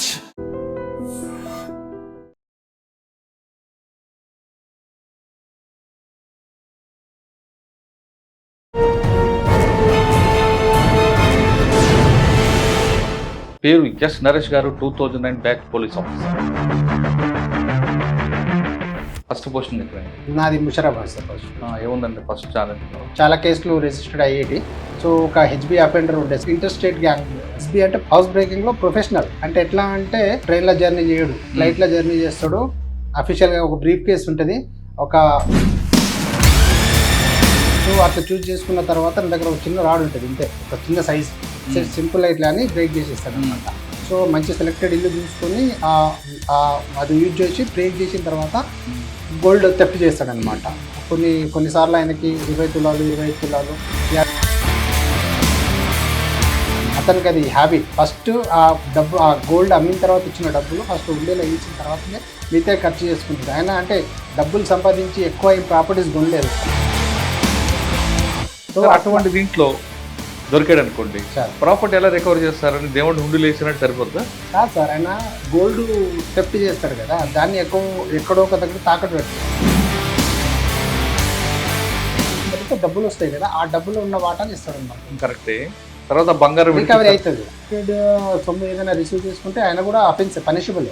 Raj! పేరు S Naresh గారు two thousand nine batch police officer first ఎక్కడ నాది ముషరాబాద్ సార్ ఫస్ట్. ఏముందండి ఫస్ట్ ఛాలెంజ్ చాలా కేసులు రిజిస్టర్డ్ అయ్యేటి. సో ఒక హెచ్బి అఫెండర్ ఉండే. ఇంటర్ స్టేట్ గ్యాంగ్ హెచ్బి అంటే హౌస్ బ్రేకింగ్లో ప్రొఫెషనల్ అంటే ఎట్లా అంటే ట్రైన్లో జర్నీ చేయడు. ఫ్లైట్లో జర్నీ చేస్తాడు. అఫీషియల్గా ఒక బ్రీఫ్ కేస్ ఉంటుంది. ఒక సో అట్లా చూస్ చేసుకున్న తర్వాత నా దగ్గర ఒక చిన్న రాడ్ ఉంటుంది. ఇంతే. ఒక చిన్న సైజ్ సింపుల్ ఇట్లా అని బ్రేక్ చేసేస్తాడు అనమాట సో మంచి సెలెక్టెడ్ ఇల్లు చూసుకొని అది యూజ్ చేసి బ్రేక్ చేసిన తర్వాత గోల్డ్ తెప్పి చేస్తాడనమాట కొన్ని కొన్నిసార్లు ఆయనకి ఇరవై తులాలు ఇరవై తులాలు. అతనికి అది హ్యాబిట్ ఫస్ట్ ఆ డబ్బు ఆ గోల్డ్ అమ్మిన తర్వాత ఇచ్చిన డబ్బులు ఫస్ట్ ఉండేలా ఇచ్చిన తర్వాతనే మిగతా ఖర్చు చేసుకుంటుంది ఆయన అంటే డబ్బులు సంపాదించి ఎక్కువ ఈ ప్రాపర్టీస్ కొనలేదు. సో అటువంటి దీంట్లో దొరికాడు అనుకోండి ప్రాపర్టీ ఎలా రికవర్ చేస్తారని దేవుడు హుండీలు వేసినట్టు సరిపోతుందా కాదు సార్ ఆయన గోల్డ్ తెఫ్ట్ చేస్తాడు కదా దాన్ని ఎక్కువ ఎక్కడో ఒక దగ్గర తాకట్టు పెడతాడు. పెడితే డబ్బులు వస్తాయి కదా ఆ డబ్బులు ఉన్న వాటాని ఇస్తాడు అన్నమాట కరెక్టే. తర్వాత బంగారం రికవరీ అవుతుంది. సొమ్ము ఏదైనా రిసీవ్ చేసుకుంటే ఆయన కూడా offence punishable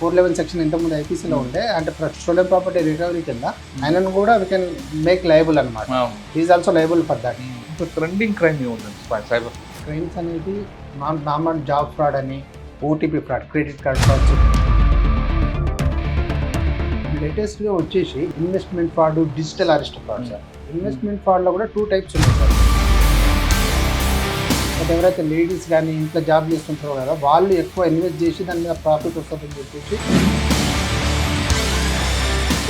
four eleven section ఇంతకుముందు ఐపీసీలో ఉండే అంటే స్టూడెంట్ ప్రాపర్టీ రికవరీ కింద ఆయనను కూడా వీ కెన్ మేక్ లయబుల్ అనమాట is also liable for that trending crime ఏముందండి సైబర్ క్రైమ్స్ అనేది నాన్ నార్మల్ జాబ్ ఫ్రాడ్ అని OTP fraud credit card fraud. లేటెస్ట్గా వచ్చేసి investment fraud digital arrest fraud sir investment ఫ్రాడ్లో కూడా టూ టైప్స్ ఉన్నాయి sir but ఎవరైతే ladies కానీ ఇంట్లో జాబ్ చేస్తుంటారో కదా వాళ్ళు ఎక్కువ ఇన్వెస్ట్ చేసి దాని మీద ప్రాఫిట్ వస్తుందని చెప్పేసి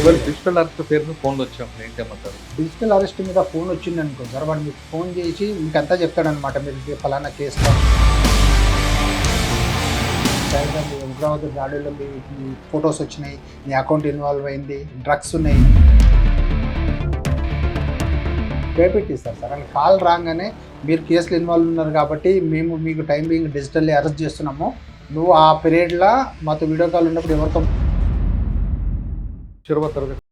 ఇవాళ డిజిటల్ అరెస్ట్ పేరు ఫోన్లు వచ్చాం ఏంటేమంటారు డిజిటల్ అరెస్ట్ మీద ఫోన్ వచ్చింది అనుకో సార్ వాడు మీకు ఫోన్ చేసి మీకు అంతా చెప్తాడనమాట మీరు ఫలానా కేసులో సైబర్ మీ ఉగ్రవాద దాడుల్లో మీ ఫొటోస్ వచ్చినాయి మీ అకౌంట్ ఇన్వాల్వ్ అయింది డ్రగ్స్ ఉన్నాయి. భయపెట్టిస్తారు సార్. అని కాల్ రాగానే మీరు కేసులు ఇన్వాల్వ్ ఉన్నారు కాబట్టి మేము మీకు టైం బీయింగ్ డిజిటల్లీ అరెస్ట్ చేస్తున్నాము. నువ్వు ఆ పీరియడ్లో మాతో వీడియో కాల్ ఉన్నప్పుడు ఎవరితో червотородих.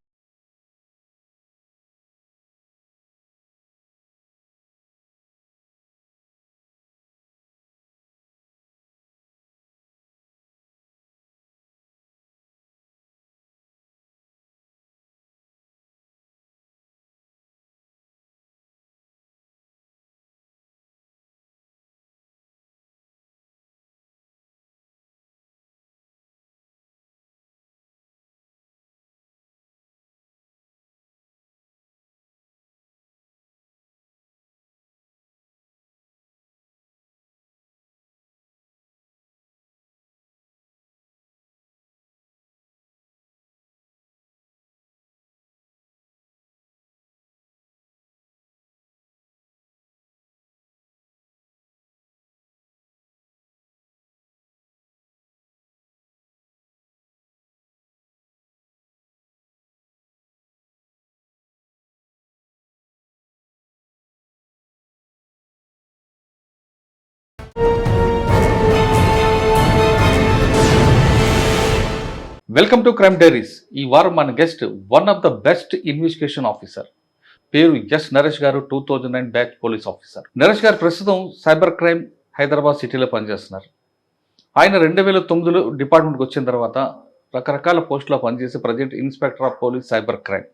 వెల్కమ్ టు క్రైమ్ డైరీస్ ఈ వారం మన guest one of the best investigation officer పేరు ఎస్ నరేష్ గారు two thousand nine batch police officer Naresh గారు ప్రస్తుతం సైబర్ క్రైమ్ హైదరాబాద్ సిటీలో పనిచేస్తున్నారు. ఆయన రెండు వేల తొమ్మిదిలో డిపార్ట్మెంట్కి వచ్చిన తర్వాత రకరకాల పోస్టులో పనిచేసి present inspector of police cyber crime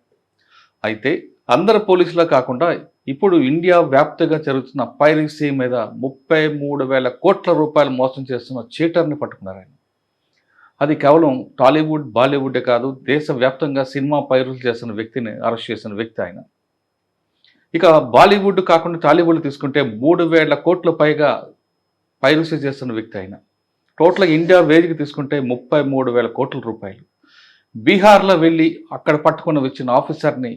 అయితే అందరు పోలీసులా కాకుండా ఇప్పుడు ఇండియా వ్యాప్తంగా జరుగుతున్న పైరసీ మీద ముప్పై మూడు వేల కోట్ల రూపాయలు మోసం చేస్తున్న చీటర్ని పట్టుకున్నారు ఆయన. అది కేవలం టాలీవుడ్ బాలీవుడే కాదు దేశవ్యాప్తంగా సినిమా పైరులు చేస్తున్న వ్యక్తిని అరెస్ట్ చేసిన వ్యక్తి ఆయన. ఇక బాలీవుడ్ కాకుండా టాలీవుడ్ తీసుకుంటే మూడు వేల కోట్ల పైగా పైరసీ చేస్తున్న వ్యక్తి ఆయన. టోటల్గా ఇండియా వేదిక తీసుకుంటే ముప్పై మూడు వేల కోట్ల రూపాయలు. బీహార్లో వెళ్ళి అక్కడ పట్టుకుని వచ్చిన ఆఫీసర్ని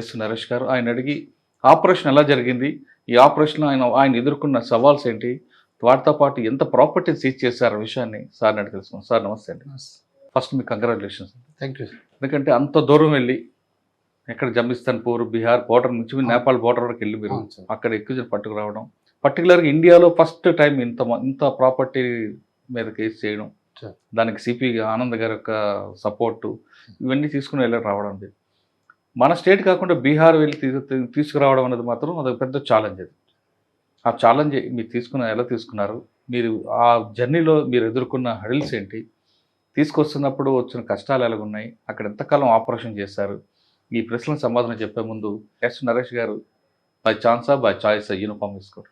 ఎస్ నరేష్ గారు ఆయన అడిగి ఆపరేషన్ ఎలా జరిగింది? ఈ ఆపరేషన్లో ఆయన ఆయన ఎదుర్కొన్న సవాల్స్ ఏంటి? వాటితో పాటు ఎంత ప్రాపర్టీ సీజ్ చేశారు విషయాన్ని సార్ని అడిగి తెలుసుకున్నాం సార్ నమస్తే అండి. ఫస్ట్ మీకు కంగ్రాచులేషన్స్. థ్యాంక్ యూ ఎందుకంటే అంత దూరం వెళ్ళి ఎక్కడ జమిస్తాన్పూర్ బీహార్ బోర్డర్ నుంచి మీరు నేపాల్ బోర్డర్ వరకు వెళ్ళి మీరు అక్కడ ఎక్కువ పట్టుకురావడం. పర్టికులర్గా ఇండియాలో ఫస్ట్ టైం ఇంత ఇంత ప్రాపర్టీ మీద కేసు చేయడం. దానికి సిపి ఆనంద్ గారి యొక్క సపోర్టు ఇవన్నీ తీసుకుని వెళ్ళి రావడం. మన స్టేట్ కాకుండా బీహార్ వెళ్ళి తీసుకురావడం అనేది మాత్రం అదొక పెద్ద ఛాలెంజ్ అది. ఆ ఛాలెంజ్ మీరు తీసుకున్న ఎలా తీసుకున్నారు? మీరు ఆ జర్నీలో మీరు ఎదుర్కొన్న హడిల్స్ ఏంటి? తీసుకొస్తున్నప్పుడు వచ్చిన కష్టాలు ఎలాగున్నాయి? అక్కడ ఎంతకాలం ఆపరేషన్ చేశారు? ఈ ప్రశ్నలకు సమాధానం చెప్పే ముందు ఎస్ నరేష్ గారు బై ఛాన్సా బై చాయిస్ యూనిఫామ్ తీసుకోరు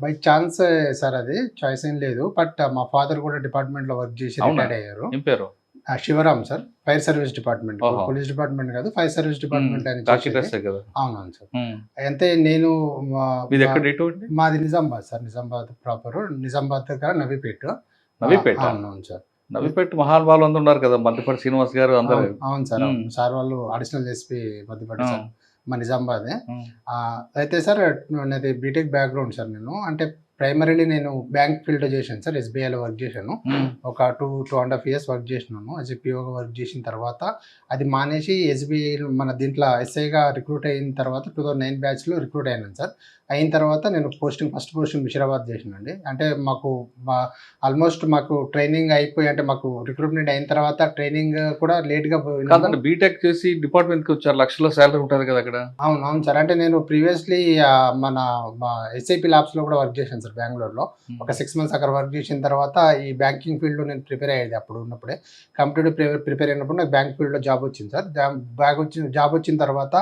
బై ఛాన్స్ సార్ అది. చాయిస్ ఏం లేదు. బట్ మా ఫాదర్ కూడా డిపార్ట్మెంట్లో వర్క్ చేసి? రిటైర్డ్ అయ్యారు. ఏం పేరు? Shivaram sir fire service department. Police department కాదు ఫైర్ సర్వీస్ డిపార్ట్మెంట్ అని అవునవును సార్. అయితే నేను మీది నిజామాబాద్ సార్ నిజామాబాద్ ప్రాపర్ నిజామాబాద్ దగ్గర నవీపేట. నవీపేట? అవునవును సార్. నవీపేట మహానుభావులు అందరూ ఉన్నారు కదా మధ్యపడి శ్రీనివాస్ గారు అందరు. అవును- సార్. సార్ వాళ్ళు అడిషనల్ ఎస్పీ మధ్యపడి సార్ మా నిజామాబాదే. అయితే సార్ నాది బీటెక్ బ్యాక్గ్రౌండ్ సార్ నేను. అంటే ప్రైమరీలీ నేను బ్యాంక్ ఫీల్డ్ చేశాను సార్ ఎస్బీఐలో వర్క్ చేశాను. ఉమ్. ఒక two two and half years work చేసినాను. యాజ్ పిఓగా వర్క్ చేసిన తర్వాత అది మానేసి ఎస్బీఐ మన దీంట్లో ఎస్ఐగా రిక్రూట్ అయిన తర్వాత టూ థౌసండ్ నైన్ బ్యాచ్లో రిక్రూట్ అయినాను సార్. అయిన తర్వాత నేను పోస్టింగ్ ఫస్ట్ పోస్టింగ్ ముషిరాబాద్ చేసినండి అంటే మాకు మా ఆల్మోస్ట్ మాకు ట్రైనింగ్ అయిపోయి అంటే మాకు రిక్రూట్మెంట్ అయిన తర్వాత ట్రైనింగ్ కూడా లేట్గా. కాదండి బీటెక్ చేసి డిపార్ట్మెంట్కి వచ్చారు లక్షల శాలరీ ఉంటుంది కదా అక్కడ. అవును అవును సార్. అంటే నేను ప్రీవియస్లీ మన ఎస్ఐపి ల్యాబ్స్లో కూడా వర్క్ చేశాను సార్. బెంగళూరులో. ఒక సిక్స్ మంత్స్ అక్కడ వర్క్ చేసిన తర్వాత ఈ బ్యాంకింగ్ ఫీల్డ్లో నేను ప్రిపేర్ అయ్యేది అప్పుడు ఉన్నప్పుడే. కంప్యూటర్ ప్రిపేర్ ప్రిపేర్ అయినప్పుడు నాకు బ్యాంక్ ఫీల్డ్లో జాబ్ వచ్చింది సార్. బ్యాగ్ వచ్చిన జాబ్ వచ్చిన తర్వాత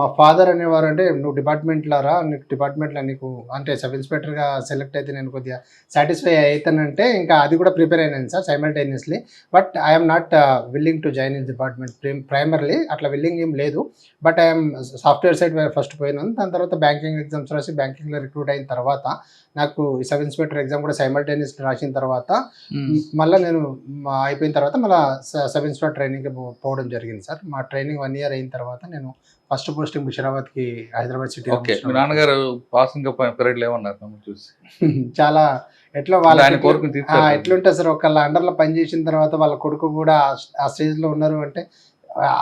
మా ఫాదర్ అనేవారు అంటే నువ్వు డిపార్ట్మెంట్లో రా నీకు డిపార్ట్మెంట్లో నీకు అంటే సబ్ ఇన్స్పెక్టర్గా సెలెక్ట్ అయితే నేను కొద్దిగా సాటిస్ఫై అవుతానంటే ఇంకా అది కూడా ప్రిపేర్ అయినాను sir simultaneously but I'm not willing to join in department primarily అట్లా విల్లింగ్ ఏం లేదు. But I'm software side first పోయినాను. దాని తర్వాత బ్యాంకింగ్ ఎగ్జామ్స్ రాసి బ్యాంకింగ్లో రిక్రూట్ అయిన తర్వాత నాకు సబ్ ఇన్స్పెక్టర్ ఎగ్జామ్ కూడా సైమల్టేనియస్ రాసిన తర్వాత మళ్ళీ నేను అయిపోయిన తర్వాత మళ్ళీ సబ్ ఇన్స్పెక్టర్ ట్రైనింగ్కి పోవడం జరిగింది సార్. మా ట్రైనింగ్ వన్ ఇయర్ అయిన తర్వాత నేను ఫస్ట్ పోస్టింగ్ ముషిరాబాద్కి హైదరాబాద్ సిటీ నాన్నగారు పాసింగ్ పీరియడ్ ఏమన్నారు మమ్మల్ని చూసి. చాలా ఎట్లా వాళ్ళ ఎట్లుంటుంది సార్ ఒకళ్ళ అండర్లో పనిచేసిన తర్వాత వాళ్ళ కొడుకు కూడా ఆ- ఆ స్టేజ్లో ఉన్నారు అంటే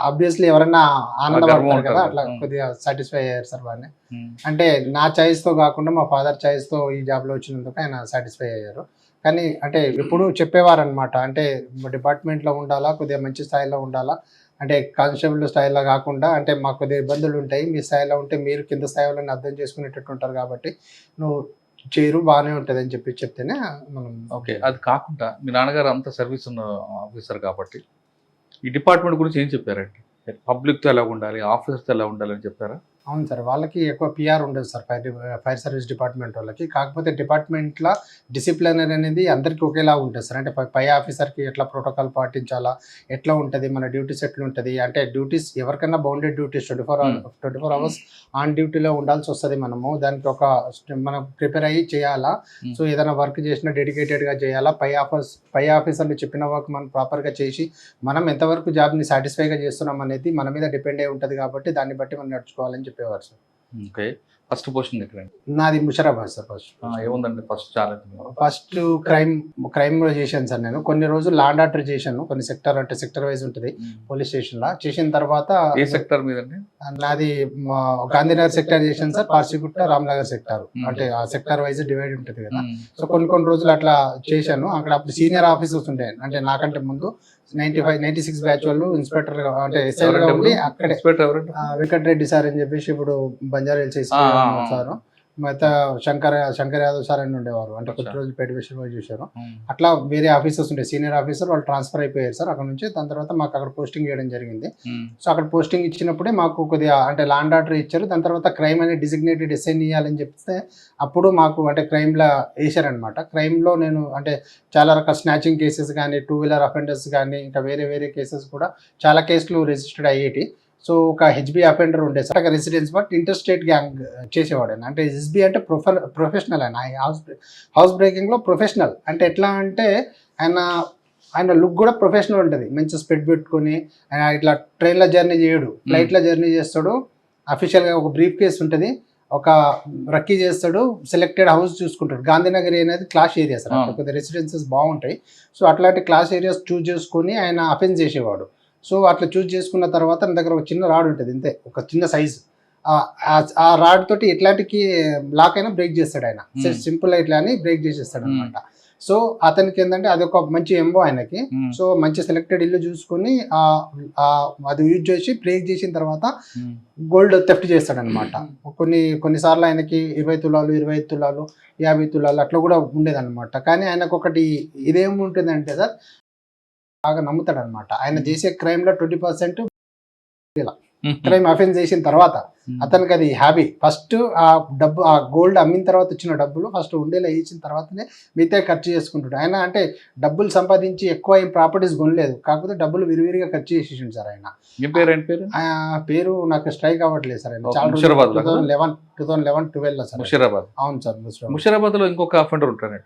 ఆబ్వియస్లీ ఎవరైనా ఆనందపడతారు కదా. అట్లా. కొద్దిగా సాటిస్ఫై అయ్యారు సార్ ఉమ్. అంటే నా చాయిస్తో కాకుండా మా ఫాదర్తో ఈ జాబ్లో వచ్చినందుకు ఆయన సాటిస్ఫై అయ్యారు కానీ అంటే ఎప్పుడు చెప్పేవారు అనమాట అంటే డిపార్ట్మెంట్లో ఉండాలా కొద్దిగా మంచి స్థాయిలో ఉండాలా అంటే కానిస్టేబుల్ స్థాయిలో కాకుండా అంటే మాకు కొద్దిగా ఇబ్బందులు ఉంటాయి మీ స్థాయిలో ఉంటే మీరు కింద స్థాయిలో అర్థం చేసుకునేటట్టు ఉంటారు కాబట్టి నువ్వు చేరు బాగానే ఉంటుంది అని చెప్పి చెప్తేనే మనం ఓకే అది కాకుండా మీ నాన్నగారు అంత సర్వీస్ ఉన్న ఆఫీసర్ కాబట్టి ఈ డిపార్ట్మెంట్ గురించి ఏం చెప్పారండి? పబ్లిక్తో ఎలా ఉండాలి? ఆఫీసర్తో ఎలా ఉండాలి అని చెప్పారా? అవును సార్ వాళ్ళకి ఎక్కువ పిఆర్ ఉండదు sir fire fire service department వాళ్ళకి. కాకపోతే డిపార్ట్మెంట్లో డిసిప్లినరీ అనేది అందరికీ ఒకేలా ఉంటుంది సార్. అంటే పై- ఆఫీసర్కి ఎట్లా ప్రోటోకాల్ పాటించాలా ఎట్లా ఉంటుంది మన డ్యూటీస్ ఎట్లా ఉంటుంది. అంటే డ్యూటీస్ ఎవరికైనా bounded duties twenty four Hmm. Twenty four hours on డ్యూటీలో ఉండాల్సి వస్తుంది మనము. దానికి ఒక మనం ప్రిపేర్ అయ్యి చేయాలా. Hmm. సో ఏదైనా వర్క్ చేసినా డెడికేటెడ్గా చేయాలా. పై ఆఫీస్ పై ఆఫీసర్లు చెప్పిన వర్క్ మనం ప్రాపర్గా చేసి మనం ఎంతవరకు జాబ్ని సాటిస్ఫైగా చేస్తున్నాం అనేది మన మీద డిపెండ్ అయి ఉంటుంది కాబట్టి దాన్ని బట్టి మనం నడుచుకోవాలని చెప్పేవారు సార్. ఓకే. ఫస్ట్ పోస్టింగ్ ఎక్కడండి? నాది ముషరాబాద్ సార్ ఫస్ట్ ఏముందండి first challenge first crime crime కూడా చేశాను సార్ నేను. కొన్ని రోజులు లాండ్ ఆర్డర్ చేశాను. కొన్ని సెక్టర్ అంటే సెక్టర్ వైజ్ ఉంటుంది పోలీస్ స్టేషన్లో చేసిన తర్వాత ఏ సెక్టర్ మీదండి? నాది గాంధీనగర్ సెక్టర్ చేశాను సార్. పార్సిగుట్ట రామ్నగర్ సెక్టర్. అంటే ఆ సెక్టర్ వైజ్ డివైడ్ ఉంటుంది కదా. సో కొన్ని కొన్ని రోజులు అట్లా చేశాను. అక్కడ అప్పుడు సీనియర్ ఆఫీసర్స్ ఉండే అంటే నాకంటే ముందు ninety five ninety six batch వాళ్ళు ఇన్స్పెక్టర్ అంటే ఎస్ఐ ఉండి? అక్కడే ఆ, వెంకటరెడ్డి సార్ అని చెప్పేసి ఇప్పుడు బంజారా ఆ. సార్ మిగతా శంకర్ శంకర్ యాదవ్ సార్ అని ఉండేవారు. అంటే కొద్ది. రోజులు పెట్టి విషయంలో చూశారు. అట్లా వేరే ఆఫీసర్స్ ఉండే సీనియర్ ఆఫీసర్ వాళ్ళు ట్రాన్స్ఫర్ అయిపోయారు సార్ అక్కడ నుంచి. దాని తర్వాత మాకు అక్కడ పోస్టింగ్ చేయడం జరిగింది. సో అక్కడ పోస్టింగ్ ఇచ్చినప్పుడే మాకు కొద్దిగా అంటే లాండ్ ఆర్డర్ ఇచ్చారు. దాని తర్వాత క్రైమ్ అనేది డిజిగ్నేటెడ్ ఎస్ఐన్ ఇవ్వాలని చెప్తే అప్పుడు మాకు అంటే క్రైమ్లో వేసారనమాట క్రైమ్లో నేను అంటే చాలా రకాల స్నాచింగ్ కేసెస్ కానీ టూ వీలర్ అఫెండర్స్ కానీ ఇంకా వేరే వేరే కేసెస్ కూడా చాలా కేసులు రిజిస్టర్డ్ అయ్యేటి. సో ఒక హెచ్బి అఫెండర్ ఉండే సార్. అక్కడ residence but inter state gang చేసేవాడు ఆయన అంటే హెచ్బి అంటే ప్రొఫె ప్రొఫెషనల్ ఆయన హౌస్ హౌస్ బ్రేకింగ్లో ప్రొఫెషనల్ అంటే ఎట్లా అంటే ఆయన ఆయన లుక్ కూడా ప్రొఫెషనల్ ఉంటుంది. మంచి స్పెడ్ పెట్టుకొని ఆయన ఇట్లా ట్రైన్లో జర్నీ చేయడు. ఫ్లైట్లో జర్నీ చేస్తాడు. అఫీషియల్గా ఒక బ్రీఫ్ కేస్ ఉంటుంది. ఒక రక్కీ చేస్తాడు. సెలెక్టెడ్ హౌస్ చూసుకుంటాడు. గాంధీనగర్ అనేది క్లాస్ ఏరియా సార్. అక్కడ ఆ. కొద్దిగా రెసిడెన్సెస్ బాగుంటాయి. సో అట్లాంటి క్లాస్ ఏరియాస్ చూస్ చేసుకొని ఆయన అఫెన్స్ చేసేవాడు. సో అట్లా చూస్ చేసుకున్న తర్వాత నా దగ్గర ఒక చిన్న రాడ్ ఉంటుంది ఇంతే. ఒక చిన్న సైజ్ ఆ- రాడ్ తోటి ఎట్లాంటి లాక్ అయినా బ్రేక్ చేస్తాడు ఆయన. సింపుల్ ఇట్లా అని బ్రేక్ చేసేస్తాడు అనమాట సో అతనికి ఏంటంటే అది ఒక మంచి ఎంబో ఆయనకి. సో మంచి సెలెక్టెడ్ ఇల్లు చూసుకొని అది యూజ్ చేసి బ్రేక్ చేసిన తర్వాత గోల్డ్ థెఫ్ట్ చేస్తాడు అనమాట కొన్ని కొన్నిసార్లు ఆయనకి ఇరవై తులాలు ఇరవై తులాలు యాభై తులాలు అట్లా కూడా ఉండేదన్నమాట. కానీ ఆయనకు ఒకటి ఇదేముంటుందంటే సార్ బాగా నమ్ముతాడు అనమాట ఆయన చేసే crime లో ట్వంటీ పర్సెంట్ క్రైమ్ అఫెన్స్ చేసిన తర్వాత అతనికి అది హ్యాబీ. ఫస్ట్ ఆ డబ్బు ఆ గోల్డ్ అమ్మిన తర్వాత వచ్చిన డబ్బులు ఫస్ట్ ఉండేలా ఇచ్చిన తర్వాతనే మిగతా ఖర్చు చేసుకుంటాడు. ఆయన అంటే డబ్బులు సంపాదించి ఎక్కువ ఏం ప్రాపర్టీస్ కొనలేదు. కాకపోతే డబ్బులు విరివిరిగా ఖర్చు చేసేసిండు సార్ ఆయన. పేరు పేరు? పేరు నాకు స్ట్రైక్ అవ్వట్లేదు సార్ ఆయన. Eleven two thousand eleven twelve sir Musheerabad. అవును సార్ ముషీరాబాద్. ముషీరాబాద్లో ఇంకొక అఫెండర్ ఉంటాడు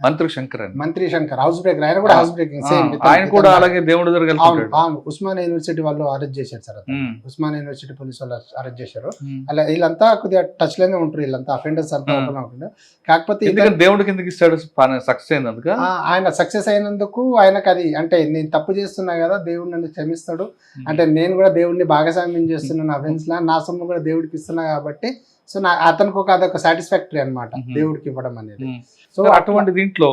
మంత్రి శంకర్ మంత్రి శంకర్ హౌస్ బ్రేకర్ ఆయన కూడా హౌస్ బ్రేకింగ్ సేమ్ ఆయన కూడా అలాగే దేవుడి దగ్గర అవును ఉస్మాన్ యూనివర్సిటీ వాళ్ళు అరెస్ట్ చేశారు సార్ ఉస్మాన్ యూనివర్సిటీ పోలీస్ వాళ్ళు అరెస్ట్ చేశారు. అలా వీళ్ళంతా కొద్దిగా టచ్లోనే ఉంటారు వీళ్ళంతా అఫెండర్స్ అంతా ఉంటారు కాకపోతే దేవుడికి ఎందుకు ఇస్తాడు సక్సెస్ ఆ, ఆయన సక్సెస్ అయినందుకు ఆయనకు అది అంటే నేను తప్పు చేస్తున్నా కదా దేవుడు నన్ను క్షమిస్తాడు. అంటే నేను కూడా దేవుడిని భాగస్వామ్యం చేస్తున్నాను అఫెన్స్ లా నా సొమ్ము కూడా దేవుడికి ఇస్తున్నా కాబట్టి సో నా అతనికి ఒక అదొక సాటిస్ఫాక్టరీ అన్నమాట Mhm. దేవుడికి ఇవ్వడం అనేది. సో అటువంటి దీంట్లో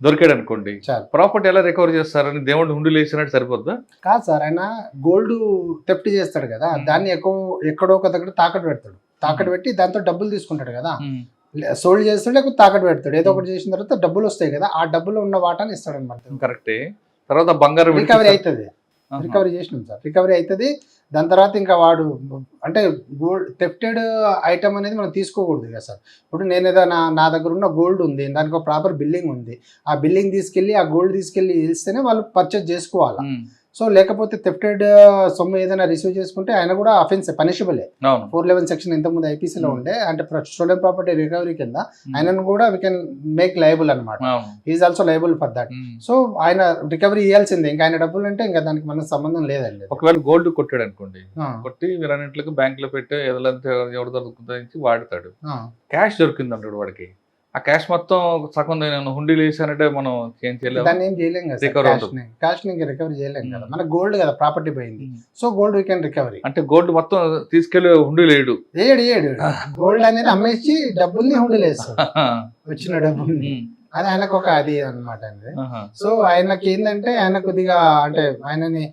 దొరికాడు అనుకోండి ప్రాపర్టీ ఎలా రికవర్ చేస్తారని దేవుడిని హుండీలు వేసినట్టు సరిపోద్దా కాదు సార్ ఆయన గోల్డ్ తెప్టి చేస్తాడు కదా. దాన్ని ఎక్కువ ఎక్కడో ఒక దగ్గర తాకట్టు పెడతాడు తాకట్టు పెట్టి దాంతో డబ్బులు తీసుకుంటాడు కదా సోల్డ్ చేస్తాడు లేకపోతే తాకట్టు పెడతాడు ఏదో ఒకటి చేసిన తర్వాత డబ్బులు వస్తాయి కదా ఆ డబ్బులో ఉన్న వాటాని ఇస్తాడు అనమాట కరెక్టే తర్వాత బంగారం రికవరీ. అవుతుంది. రికవరీ చేసినాం సార్. రికవరీ అవుతుంది దాని తర్వాత ఇంకా వాడు అంటే గోల్డ్ థెఫ్టెడ్ ఐటమ్ అనేది మనం తీసుకోకూడదు కదా సార్. ఇప్పుడు నేను ఏదో నా నా దగ్గర ఉన్న గోల్డ్ ఉంది దానికి ఒక ప్రాపర్ బిల్డింగ్ ఉంది. ఆ బిల్డింగ్ తీసుకెళ్ళి ఆ గోల్డ్ తీసుకెళ్ళి ఇస్తేనే వాళ్ళు పర్చేస్ చేసుకోవాలి. సో లేకపోతే థెఫ్టెడ్ సొమ్ము ఏదైనా రిసీవ్ చేసుకుంటే ఆయన కూడా అఫెన్స్ పనిషబులే ఫోర్ లెవెన్ సెక్షన్ ఇంతకుముందు ఐపీసీలో Hmm. ఉండే. అంటే స్టూడెంట్ ప్రాపర్టీ రికవరీ కింద ఆయనను కూడా వీ కెన్ మేక్ లయబుల్ అనమాట is also liable for that. So ఆయన రికవరీ ఇవ్వాల్సిందే ఇంకా ఆయన డబ్బులు అంటే ఇంకా దానికి మనకు సంబంధం లేదండి ఒకవేళ గోల్డ్ కొట్టాడు అనుకోండి. కొట్టి వీరన్నింటికి బ్యాంక్లో పెట్టి ఎవరి దొరుకుతుందో వాడతాడు. క్యాష్ దొరికింది అంటాడు వాడికి. ఆ క్యాష్ మొత్తం సగం నేను హుండీలు వేసానంటే మనం ఏం చేయలేము. దాన్ని ఏం చేయలేం కదా Recover క్యాష్ రికవరీ చేయలేం కదా. Hmm. మన గోల్డ్ కదా ప్రాపర్టీ పోయింది. So gold we can recovery అంటే గోల్డ్ మొత్తం తీసుకెళ్ళి హుండీలు వేయడు ఏడు ఏడు గోల్డ్ అనేది అమ్మేసి డబ్బుల్ని హుండీలు వేస్తాడు వచ్చిన డబ్బుల్ని. ఉమ్, అది ఆయనకు ఒక అది అన్నమాట అండి. సో ఆయనకి ఏంటంటే ఆయన కొద్దిగా అంటే ఆయనని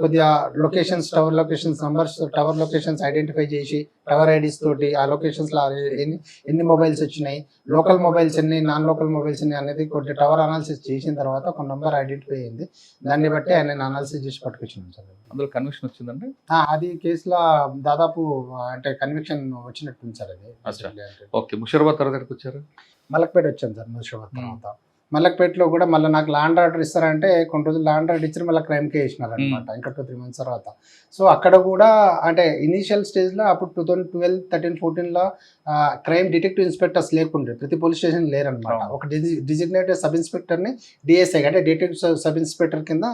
కొద్దిగా locations tower locations numbers tower locations identify చేసి టవర్ ఐడీస్ తోటి ఆ లొకేషన్స్లో ఎన్ని ఎన్ని మొబైల్స్ వచ్చినాయి లోకల్ మొబైల్స్ ఎన్ని నాన్ లోకల్ మొబైల్స్ ఎన్ని అనేది కొద్ది టవర్ అనాలిసిస్ చేసిన తర్వాత ఒక నంబర్ ఐడెంటిఫై అయింది. దాన్ని బట్టి ఆయన అనాలిసిస్ చేసి పట్టుకొచ్చినాం సార్. అందులో కన్విక్షన్ వచ్చిందండి? అది కేసులో దాదాపు అంటే కన్విక్షన్ వచ్చినట్టుంది సార్ అది. ఓకే ముషీరాబాద్ తర్వాత వచ్చారు మలక్పేట వచ్చాను సార్ ముషాబాద్ తర్వాత. మలక్పేటలో కూడా మళ్ళీ నాకు ల్యాండ్ ఆర్డర్ ఇస్తారంటే కొన్ని రోజులు ల్యాండ్ ఆర్డర్ ఇచ్చి మళ్ళీ క్రైమ్కే వేసినారు అనమాట ఇంకా టూ త్రీ మంత్స్ తర్వాత. సో అక్కడ కూడా అంటే ఇనీషియల్ స్టేజ్లో అప్పుడు టూ థౌసండ్ ట్వెల్వ్ థర్టీన్ ఫోర్టీన్లో క్రైమ్ డిటెక్టివ్ ఇన్స్పెక్టర్స్ లేకుండే. ప్రతి పోలీస్ స్టేషన్ లేరనమాట. ఒక డిజిగ్నేటెడ్ సబ్ ఇన్స్పెక్టర్ని డిఎస్ఐ అంటే డిటెక్టివ్ సబ్ ఇన్స్పెక్టర్ కింద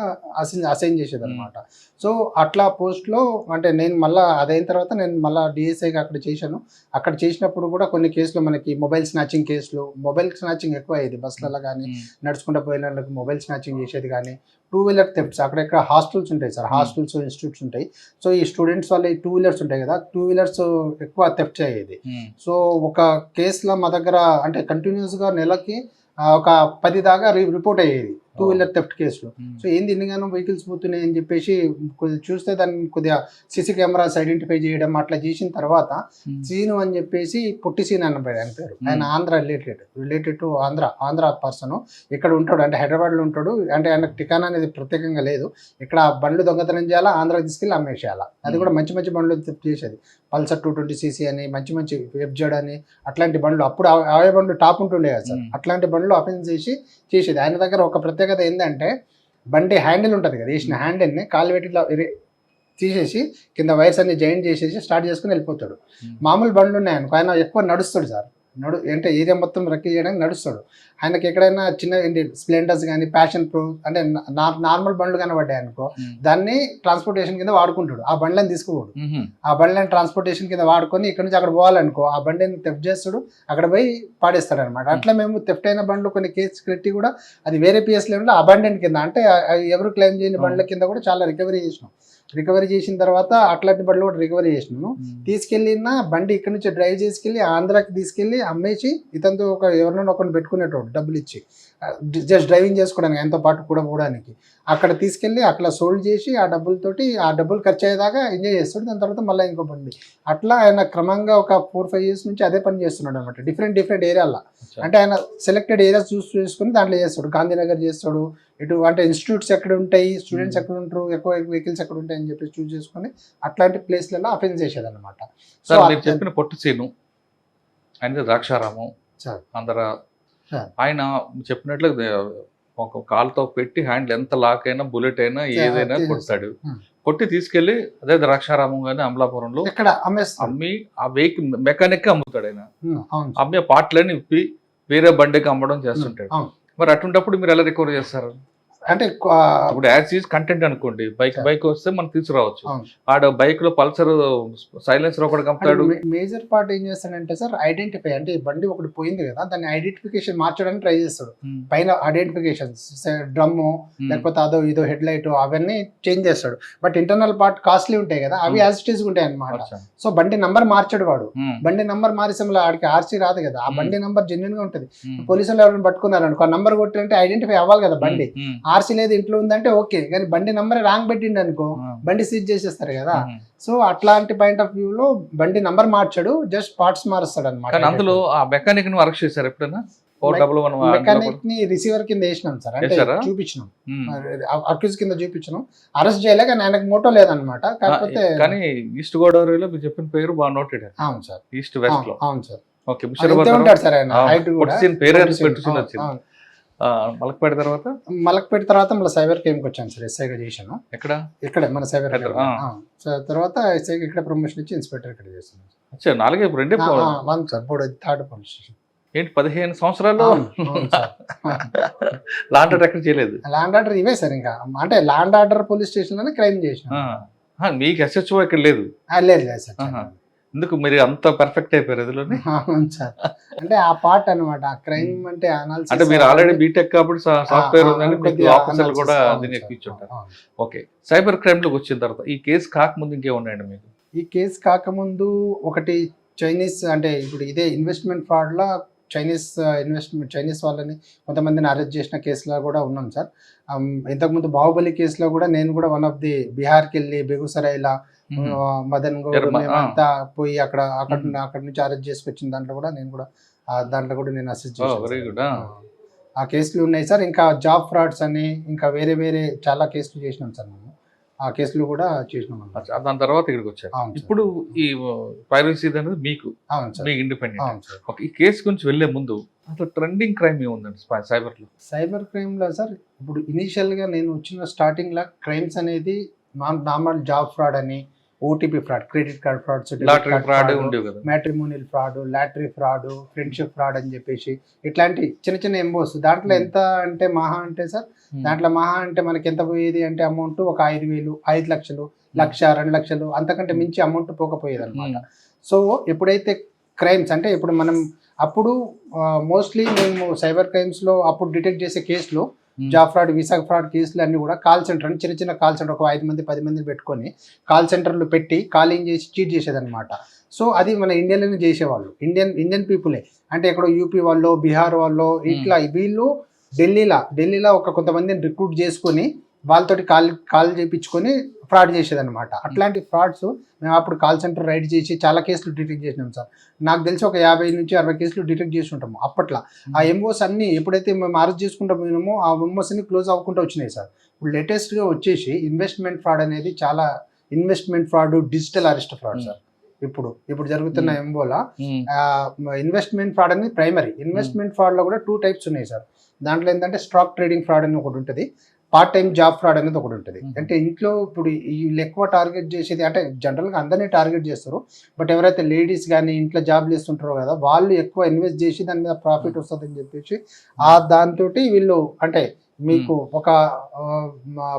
అసైన్ అసైన్ చేసేది అనమాట సో అట్లా పోస్ట్లో అంటే నేను మళ్ళీ అదైన తర్వాత నేను మళ్ళీ డిఎస్ఐగా అక్కడ చేశాను. అక్కడ చేసినప్పుడు కూడా కొన్ని కేసులు మనకి మొబైల్ స్నాచింగ్ కేసులు మొబైల్ స్నాచింగ్ ఎక్కువ అయ్యేది బస్సులలో కానీ ఉమ్, నడుచుకుంటూ పోయిన వాళ్ళకి మొబైల్ స్నాచింగ్ చేసేది కానీ టూ వీలర్ థెఫ్ట్స్ అక్కడెక్కడ హాస్టల్స్ ఉంటాయి సార్ హాస్టల్స్ ఇన్స్టిట్యూట్స్ ఉంటాయి. సో ఈ స్టూడెంట్స్ వల్ల ఈ టూ వీలర్స్ ఉంటాయి కదా టూ వీలర్స్ ఎక్కువ థెఫ్ట్ అయ్యేది. సో ఒక కేసులో మా దగ్గర అంటే కంటిన్యూస్గా నెలకి ఒక పది దాకా రి- రిపోర్ట్ అయ్యేది. టూ వీలర్ థెఫ్ట్ కేసులు సో ఏంది ఇన్నిగానో వెహికల్స్ పోతున్నాయి అని చెప్పేసి కొద్దిగా చూస్తే దాన్ని కొద్దిగా సీసీ కెమెరాస్ ఐడెంటిఫై చేయడం అట్లా చేసిన తర్వాత సీను అని చెప్పేసి పొట్టి సీన్ అన్న పేరు ఆయన పేరు. ఆయన Andhra related related to Andhra Andhra person ఇక్కడ ఉంటాడు అంటే హైదరాబాద్లో ఉంటాడు. అంటే ఆయన టికానా అనేది ప్రత్యేకంగా లేదు. ఇక్కడ బండ్లు దొంగతనం చేయాలా ఆంధ్రాకి తీసుకెళ్ళి అమ్మేసేయాలా. అది కూడా మంచి మంచి బండ్లు చేసేది. పల్సర్ టూ ట్వంటీ సీసీ అని మంచి మంచి వెబ్జెడ్ అని అట్లాంటి బండ్లు అప్పుడు అవే బండ్లు టాప్ ఉంటుండే కదా సార్. అట్లాంటి బండ్లు అఫెన్స్ చేసి చేసేది. ఆయన దగ్గర ఒక ప్రత్యేకత ఏంటంటే బండి హ్యాండిల్ ఉంటుంది కదా వేసిన హ్యాండిల్ని కాలు పెట్టి ఇట్లా ఇరి- తీసేసి కింద వైర్స్ అన్ని జాయింట్ చేసేసి స్టార్ట్ చేసుకుని వెళ్ళిపోతాడు. మామూలు బండ్లు ఉన్నాయి అనుకో ఆయన ఎక్కువ నడుస్తాడు సార్. నడు అంటే ఏరియా మొత్తం రెక్కి చేయడానికి నడుస్తాడు. ఆయనకి ఎక్కడైనా చిన్న ఏంటి స్ప్లెండర్స్ కానీ ప్యాషన్ ప్రో అంటే నార్మల్ బండ్లు కనబడ్డాయి అనుకో దాన్ని ట్రాన్స్పోర్టేషన్ కింద వాడుకుంటాడు. ఆ బండ్లను తీసుకోడు ఆ బండ్లను ట్రాన్స్పోర్టేషన్ కింద వాడుకొని ఇక్కడ నుంచి అక్కడ పోవాలనుకో ఆ బండిని తెఫ్ట్ చేస్తాడు అక్కడ పోయి పాడేస్తాడు అనమాట అట్లా మేము తెఫ్ట్ అయిన బండ్లు కొన్ని కేసు పెట్టి కూడా అది వేరే పిఎస్ లెవెల్లో అబండెంట్ కింద అంటే ఎవరు క్లెయిమ్ చేయని బండ్ల కింద కూడా చాలా రికవరీ చేసినాం. రికవరీ చేసిన తర్వాత అట్లాంటి బండ్లు కూడా రికవరీ చేసినాను. తీసుకెళ్ళిన బండి ఇక్కడ నుంచి డ్రైవ్ చేసుకెళ్ళి ఆంధ్రాకి తీసుకెళ్ళి అమ్మేసి ఇతనితో ఒక ఎవరినైనా ఒకరిని పెట్టుకునేటోడు డబ్బులు ఇచ్చి. జస్ట్ డ్రైవింగ్ చేసుకోవడానికి ఆయనతో పాటు కూడా పోవడానికి. అక్కడ తీసుకెళ్ళి అట్లా సోల్డ్ చేసి ఆ డబ్బులతోటి ఆ డబ్బులు ఖర్చు అయ్యేదాకా ఎంజాయ్ చేస్తాడు. దాని తర్వాత మళ్ళీ ఇంకో బండి అట్లా ఆయన క్రమంగా ఒక ఫోర్ ఫైవ్ ఇయర్స్ నుంచి అదే పని చేస్తున్నాడు అనమాట డిఫరెంట్ డిఫరెంట్ ఏరియాలో అంటే ఆయన సెలెక్టెడ్ ఏరియాస్ చూస్ చేసుకుని దాంట్లో చేస్తాడు. గాంధీనగర్ చేస్తాడు. ఇటు అంటే ఇన్స్టిట్యూట్స్ ఎక్కడ ఉంటాయి స్టూడెంట్స్ ఎక్కడ ఉంటారు ఎక్కువ వెహికల్స్ ఎక్కడ ఉంటాయి అని చెప్పి చూస్ చేసుకొని అట్లాంటి ప్లేస్లలో అఫెన్స్ చేసేది అనమాట సార్ మీరు చెప్పిన పొట్టు సీను ఆయన ద్రాక్షారామం సార్. ఆయన చెప్పినట్లు ఒక కాలుతో పెట్టి హ్యాండిల్ ఎంత లాక్ అయినా బుల్లెట్ అయినా ఏదైనా. కొడతాడు Hmm. కొట్టి తీసుకెళ్ళి అదే ద్రాక్షారామం కానీ అమలాపురంలో అమ్మి ఆ వెహికల్ మెకానిక్ అమ్ముతాడు ఆయన సార్. అమ్మే పార్ట్లని ఇప్పి వేరే బండికి అమ్మడం చేస్తుంటాడు అవును. మరి అటువంటిప్పుడు మీరు ఎలా రికవర్ చేస్తారు అంటే ఇప్పుడు యాజ్ ఈజ్ కంటెంట్ అనుకోండి బైక్. బైక్ వస్తే మనం తీసుకురావచ్చు. ఆడ బైక్లో పల్సర్ సైలెన్సర్ ఒకటి కమ్ముతాడు మేజర్ పార్ట్ ఏం చేస్తాడంటే సార్ ఐడెంటిఫై అంటే బండి ఒకటి పోయింది కదా దాన్ని ఐడెంటిఫికేషన్ మార్చడానికి ట్రై చేస్తాడు. పైన ఐడెంటిఫికేషన్స్ డ్రమ్ము. లేకపోతే అదో ఇదో హెడ్ లైట్ అవన్నీ చేంజ్ చేస్తాడు బట్ ఇంటర్నల్ పార్ట్ కాస్ట్లీ ఉంటాయి కదా అవి. యాజ్ ఇట్ ఉంటాయి అనమాట. సో బండి నంబర్ మార్చాడు వాడు. బండి నంబర్ మారిసంలో ఆడికి ఆర్సీ రాదు కదా ఆ. బండి నంబర్ జెన్యున్గా ఉంటుంది. పోలీసులు ఎవరైనా పట్టుకున్నారు అనుకో నంబర్ కొట్టింటే ఐడెంటిఫై అవ్వాలి కదా బండి. ఆర్సీ లేదు ఇంట్లో ఉందంటే ఓకే కానీ బండి నంబర్ రాంగ్ పెట్టిండు అనుకో. బండి సీజ్ చేసేస్తారు కదా. సో అట్లాంటి పాయింట్ ఆఫ్ వ్యూ లో బండి నంబర్ మార్చాడు జస్ట్ పార్ట్స్ మారుస్తాడు అనమాట అందులో ఆ మెకానిక్ను అరెస్ట్ చేశారు ఎప్పుడైనా మెకానిక్ని రిసీవర్ కింద వేసినాం సార్ అంటే? చూపించినాం. అక్యూజ్ కింద చూపించినాం. అరెస్ట్ చేయలే కానీ ఆయనకు మోటో లేదనమాట కాకపోతే కానీ ఈస్ట్ గోదావరిలో మీరు చెప్పిన పేరు బాగా నోటెడ్. అవును సార్. ఈస్ట్ వెస్ట్లో అవును, సార్. ఓకే ఉంటాడు సార్ ఆయన పేరే మలక్పేట తర్వాత? మలక్పేట తర్వాత మళ్ళీ సైబర్ కేమ్కి వచ్చాను సార్ ఎస్ఐగా చేశాను ఎక్కడ? ఇక్కడే మన సైబర్ తర్వాత ఎస్ఐకి ఇక్కడ ప్రమోషన్ ఇచ్చి ఇన్స్పెక్టర్ ఇక్కడ చేశాను అచ్చా నాలుగే రెండే వన్ సార్ ఇప్పుడు థర్డ్ పోలీస్ స్టేషన్. ఏంటి పదిహేను సంవత్సరాల్లో? అవును సార్. లాంటి ఎక్కడ చేయలేదు? ల్యాండ్ ఆర్డర్ ఇవే సార్ ఇంకా. అంటే ల్యాండ్ ఆర్డర్ పోలీస్ స్టేషన్లోనే క్రైమ్ చేసిన మీకు ఎస్హెచ్ఓ ఇక్కడ లేదు. లేదు లేదు సార్. ఎందుకు మీరు అంత పర్ఫెక్ట్ అయిపోయారు అందులోని అవును సార్. అంటే ఆ పార్ట్ అన్నమాట ఆ క్రైమ్ అంటే అనాలిసిస్ అంటే మీరు ఆల్రెడీ బీటెక్ కాబట్టి సాఫ్ట్వేర్ ఉందని మీకు ఆఫీసర్లు కూడా దీన్ని ఎక్కించుంటారు. ఓకే సైబర్ క్రైమ్లోకి వచ్చిన తర్వాత ఈ కేసు కాకముందు ఇంకేమున్నాయండి మీకు? ఈ కేసు కాకముందు ఒకటి చైనీస్ అంటే ఇప్పుడు ఇదే ఇన్వెస్ట్మెంట్ ఫ్రాడ్ లా చైనీస్ ఇన్వెస్ట్మెంట్ చైనీస్ వాళ్ళని కొంతమందిని అరెస్ట్ చేసిన కేసులో కూడా ఉన్నాం సార్. ఇంతకుముందు బాహుబలి కేసులో కూడా నేను కూడా వన్ ఆఫ్ ది బీహార్కి వెళ్ళి బెగుసరాయిలా మదన్ గౌడ్. మేమంతా పోయి అక్కడ అక్కడ. అక్కడ నుంచి అరెస్ట్ చేసుకొచ్చిన దాంట్లో కూడా నేను కూడా దాంట్లో కూడా నేను అసిస్ట్ చేశాను. ఆ. కేసులు ఉన్నాయి సార్ ఇంకా జాబ్ ఫ్రాడ్స్ అని ఇంకా వేరే వేరే చాలా కేసులు చేసినాం సార్ మేము ఆ కేసులు కూడా చేసినాం దాని తర్వాత ఇక్కడికి వచ్చారు. ఇప్పుడు ఈ పైరసీ అనేది మీకు అవును సార్ మీ ఇండిపెండెంట్ ఓకే ఈ కేసు గురించి వెళ్ళే ముందు అసలు ట్రెండింగ్ క్రైమ్ ఏముందండి సైబర్లో సైబర్ క్రైమ్లో సార్ ఇప్పుడు ఇనీషియల్గా నేను వచ్చిన స్టార్టింగ్లో క్రైమ్స్ అనేది నార్మల్ జాబ్ ఫ్రాడ్ అని OTP fraud credit card frauds lottery fraud matrimonial fraud lottery fraud friendship fraud అని చెప్పేసి ఇట్లాంటి చిన్న చిన్న ఎంబోస్ దాంట్లో Hmm. ఎంత అంటే మహా అంటే సార్? దాంట్లో మహా అంటే మనకి ఎంత పోయేది అంటే అమౌంట్ ఒక ఐదు వేలు ఐదు లక్షలు లక్ష రెండు లక్షలు అంతకంటే మించి అమౌంట్ పోకపోయేది అనమాట సో ఎప్పుడైతే క్రైమ్స్ అంటే ఇప్పుడు మనం అప్పుడు మోస్ట్లీ మేము సైబర్ క్రైమ్స్లో అప్పుడు డిటెక్ట్ చేసే కేసులు జాబ్ ఫ్రాడ్ వీసా ఫ్రాడ్ కేసులు అన్ని కూడా కాల్ సెంటర్ అని చిన్న చిన్న కాల్ సెంటర్ ఒక ఐదు మంది పది మందిని పెట్టుకొని కాల్ సెంటర్లు పెట్టి కాలింగ్ చేసి చీట్ చేసేదన్నమాట. సో అది మన ఇండియాలోనే చేసేవాళ్ళు. ఇండియన్ ఇండియన్ పీపులే. అంటే ఎక్కడో యూపీ వాళ్ళు బీహార్ వాళ్ళు ఇట్లా వీళ్ళు ఢిల్లీలో ఢిల్లీలో ఒక కొంతమందిని రిక్రూట్ చేసుకొని వాళ్ళతోటి కాల్ కాల్ చేయించుకొని ఫ్రాడ్ చేసేదన్నమాట. అట్లాంటి ఫ్రాడ్స్ మేము అప్పుడు కాల్ సెంటర్ రైడ్ చేసి చాలా కేసులు డిటెక్ట్ చేసినాం సార్. నాకు తెలిసి ఒక యాభై నుంచి అరవై కేసులు డిటెక్ట్ చేసి ఉంటాము అప్పట్లో. ఆ ఎంఓస్ అన్ని ఎప్పుడైతే మేము అరెస్ట్ చేసుకుంటూ పోయినామో ఆ ఎంఓస్ అన్ని క్లోజ్ అవ్వకుండా వచ్చినాయి సార్. ఇప్పుడు లేటెస్ట్గా వచ్చేసి ఇన్వెస్ట్మెంట్ ఫ్రాడ్ అనేది చాలా investment fraud digital arrest fraud sir. ఇప్పుడు ఇప్పుడు జరుగుతున్న ఎంబోలా ఇన్వెస్ట్మెంట్ ఫ్రాడ్ అనేది ప్రైమరీ ఇన్వెస్ట్మెంట్ ఫ్రాడ్లో కూడా టూ టైప్స్ ఉన్నాయి సార్. దాంట్లో ఏంటంటే స్టాక్ ట్రేడింగ్ ఫ్రాడ్ అని ఒకటి ఉంటుంది. పార్ట్ టైం జాబ్ ఫ్రాడ్ అనేది ఒకటి ఉంటుంది. అంటే ఇంట్లో ఇప్పుడు వీళ్ళు ఎక్కువ టార్గెట్ చేసేది అంటే జనరల్గా అందరినీ టార్గెట్ చేస్తారు. బట్ ఎవరైతే లేడీస్ కానీ ఇంట్లో జాబ్ చేస్తుంటారో కదా వాళ్ళు ఎక్కువ ఇన్వెస్ట్ చేసి దాని మీద ప్రాఫిట్ వస్తుందని చెప్పేసి ఆ దాంతో వీళ్ళు అంటే మీకు ఒక